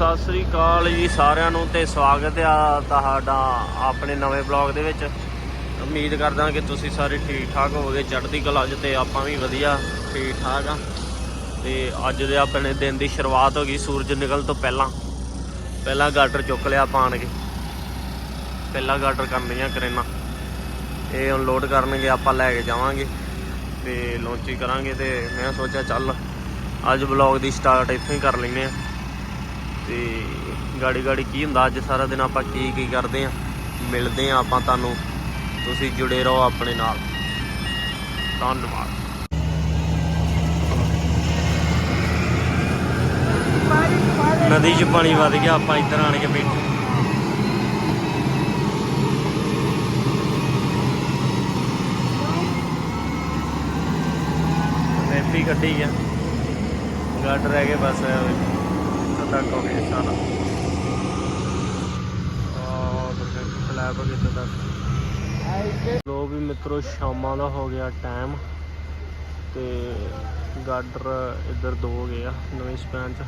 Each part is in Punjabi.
ਸਤਿ ਸ੍ਰੀ ਅਕਾਲ ਜੀ ਸਾਰਿਆਂ ਨੂੰ ਤੇ ਸਵਾਗਤ ਆ ਤੁਹਾਡਾ ਆਪਣੇ ਨਵੇਂ ਬਲੌਗ ਦੇ ਵਿੱਚ। ਉਮੀਦ ਕਰਦਾ ਕਿ ਤੁਸੀਂ ਸਾਰੇ ਠੀਕ ਠਾਕ ਹੋਵੋਗੇ। ਚੜ੍ਹਦੀ ਕਲਾ 'ਚ ਤੇ ਆਪਾਂ ਵੀ ਵਧੀਆ ਠੀਕ ਠਾਕ ਆ। ਤੇ ਅੱਜ ਦੇ ਆਪਣੇ ਦਿਨ ਦੀ ਸ਼ੁਰੂਆਤ ਹੋ ਗਈ ਸੂਰਜ ਨਿਕਲ ਤੋਂ ਪਹਿਲਾਂ। ਪਹਿਲਾਂ ਗਾਟਰ ਚੁੱਕ ਲਿਆ ਪਾਣ ਕੇ। ਪਹਿਲਾਂ ਗਾਟਰ ਕਰਨੀਆਂ ਕਰੇਨਾ। ਇਹ ਹੁਣ ਲੋਡ ਕਰਨਗੇ ਆਪਾਂ ਲੈ ਕੇ ਜਾਵਾਂਗੇ ਤੇ ਲਾਂਚੀ ਕਰਾਂਗੇ ਤੇ ਮੈਂ ਸੋਚਿਆ ਚੱਲ ਅੱਜ ਬਲੌਗ ਦੀ ਸਟਾਰਟ ਇੱਥੋਂ ਹੀ ਕਰ ਲੈਨੇ ਆ। ਤੇ ਗਾੜੀ ਗਾੜੀ ਕੀ ਹੁੰਦਾ, ਅੱਜ ਸਾਰਾ ਦਿਨ ਆਪਾਂ ਕੀ ਕੀ ਕਰਦੇ ਆ ਮਿਲਦੇ ਆ ਆਪਾਂ ਤੁਹਾਨੂੰ। ਤੁਸੀਂ ਜੁੜੇ ਰਹੋ ਆਪਣੇ ਨਾਲ। ਧੰਨਵਾਦ। ਨਦੀ 'ਚ ਪਾਣੀ ਵੱਧ ਗਿਆ, ਆਪਾਂ ਇੱਧਰ ਆਣ ਕੇ ਬੈਠੇ ਰੈਪੀ ਕੱਢੀ ਗਿਆ ਗੱਡ ਰਹਿ ਗਏ ਬਸ। ਇੱਥੋਂ ਤੱਕ ਹੋ ਗਏ ਸਾਰਾ ਸਲੈਬ ਹੋ ਤੱਕ। ਲੋ ਵੀ ਮਿੱਤਰੋ, ਸ਼ਾਮਾਂ ਦਾ ਹੋ ਗਿਆ ਟਾਈਮ ਤੇ ਗਾਡਰ ਇੱਧਰ ਦੋ ਹੋ ਗਏ ਆ, ਨਵੇਂ ਸਪੈਨ ਚ।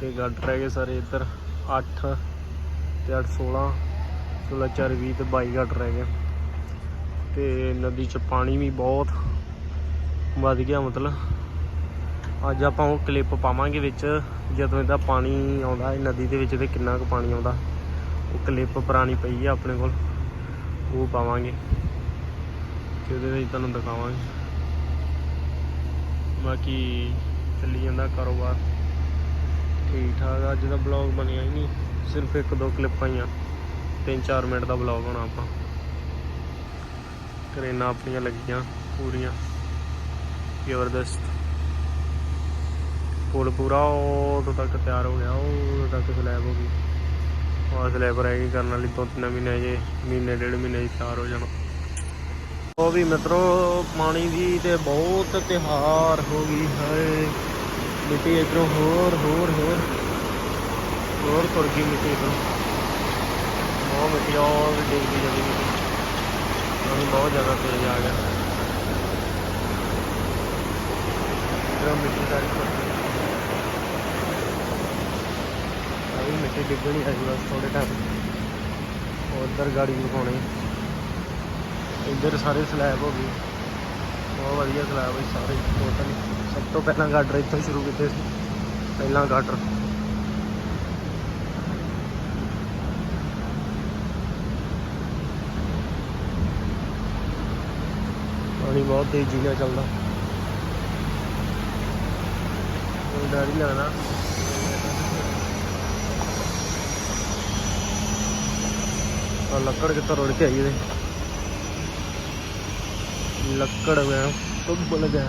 ਤੇ ਗਾਡਰ ਰਹਿ ਗਏ ਸਾਰੇ ਇੱਧਰ 8 ਤੇ 8 16 16 4 20 ਤੇ 22 ਗਾਡਰ ਰਹਿ ਗਏ। ਤੇ ਨਦੀ ਚ ਪਾਣੀ ਵੀ ਬਹੁਤ ਵੱਧ ਗਿਆ ਮਤਲਬ। ਅੱਜ ਆਪਾਂ ਉਹ ਕਲਿੱਪ ਪਾਵਾਂਗੇ ਵਿੱਚ, ਜਦੋਂ ਇਹਦਾ ਪਾਣੀ ਆਉਂਦਾ ਹੈ ਨਦੀ ਦੇ ਵਿੱਚ ਤੇ ਕਿੰਨਾ ਕੁ ਪਾਣੀ ਆਉਂਦਾ। ਉਹ ਕਲਿੱਪ ਪੁਰਾਣੀ ਪਈ ਆ ਆਪਣੇ ਕੋਲ, ਉਹ ਪਾਵਾਂਗੇ। ਤੇ ਉਹਦੇ ਵਿੱਚ ਤੁਹਾਨੂੰ ਦਿਖਾਵਾਂਗੇ। ਬਾਕੀ ਚੱਲੀ ਜਾਂਦਾ ਕਾਰੋਬਾਰ। ਠੀਕ ਠਾਕ ਅੱਜ ਦਾ ਬਲੌਗ ਬਣਿਆ ਹੀ ਨਹੀਂ। ਸਿਰਫ ਇੱਕ ਦੋ ਕਲਿੱਪਾਂ ਹੀ ਆ। 3-4 ਮਿੰਟ ਦਾ ਬਲੌਗ ਹੋਣਾ ਆਪਾਂ। ਕਰੇਨਾ ਆਪਣੀਆਂ ਲੱਗੀਆਂ ਪੂਰੀਆਂ। ਜ਼ਬਰਦਸਤ। ਪੁਲ ਪੂਰਾ ਉਦੋਂ ਤੱਕ ਤਿਆਰ ਹੋ ਗਿਆ ਉਦੋਂ ਤੱਕ ਸਲੈਬ ਹੋ ਗਈ। ਉਹ ਸਲੈਬ ਰਹਿ ਗਈ ਕਰਨ ਵਾਲੀ, ਦੋ ਤਿੰਨ ਮਹੀਨੇ ਜੇ, ਮਹੀਨੇ, ਡੇਢ ਮਹੀਨੇ 'ਚ ਤਿਆਰ ਹੋ ਜਾਣਾ। ਉਹ ਵੀ ਮਿੱਤਰੋ, ਪਾਣੀ ਦੀ ਤੇ ਬਹੁਤ ਤਿਹਾਰ ਹੋ ਗਈ ਹੈ ਮਿੱਟੀ ਇਧਰੋਂ ਹੋਰ ਹੋਰ ਹੋਰ। ਹੋਰ ਤੁਰ ਗਈ ਮਿੱਟੀ ਇਧਰੋਂ। ਬਹੁਤ ਮਿੱਟੀ, ਉਹ ਵੀ ਡਿੱਗਦੀ ਜਾਂਦੀ ਮਿੱਟੀ। ਪਾਣੀ ਬਹੁਤ ਜ਼ਿਆਦਾ ਤੇਜ਼ ਆ ਗਿਆ। ਇਧਰੋਂ ਮਿੱਟੀ ਸਾਰੀ ਤੁਰ ਗਈ। ਆਈ ਮਿੱਟੀ ਡਿੱਗਣੀ ਹੈ ਬਸ ਥੋੜੇ ਟਾਈਮ ਉਧਰ ਗਾੜੀ ਲਗਾਉਣੀ ਇੱਧਰ ਸਾਰੇ ਸਲੈਬ ਹੋ ਗਈ ਬਹੁਤ ਵਧੀਆ ਸਲੈਬ ਹੈ ਸਾਰੇ। ਟੋਟਲ ਸਭ ਤੋਂ ਪਹਿਲਾਂ ਗਾਡਰ ਇੱਥੋਂ ਸ਼ੁਰੂ ਕੀਤੇ ਸੀ। ਪਹਿਲਾਂ ਗਾਡਰ ਪਾਣੀ ਬਹੁਤ ਤੇਜ਼ੀ ਨਾਲ ਚੱਲਦਾ। ਡਰ ਹੀ ਲੱਗਦਾ। ਆ ਲੱਕੜ ਕਿੱਥੋਂ ਰੁੜ ਕੇ ਆਈ ਇਹਦੇ? ਲੱਕੜ ਮੈਂ ਸਭ ਲਗਾ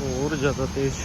ਹੋਰ ਜ਼ਿਆਦਾ ਤੇਜ਼।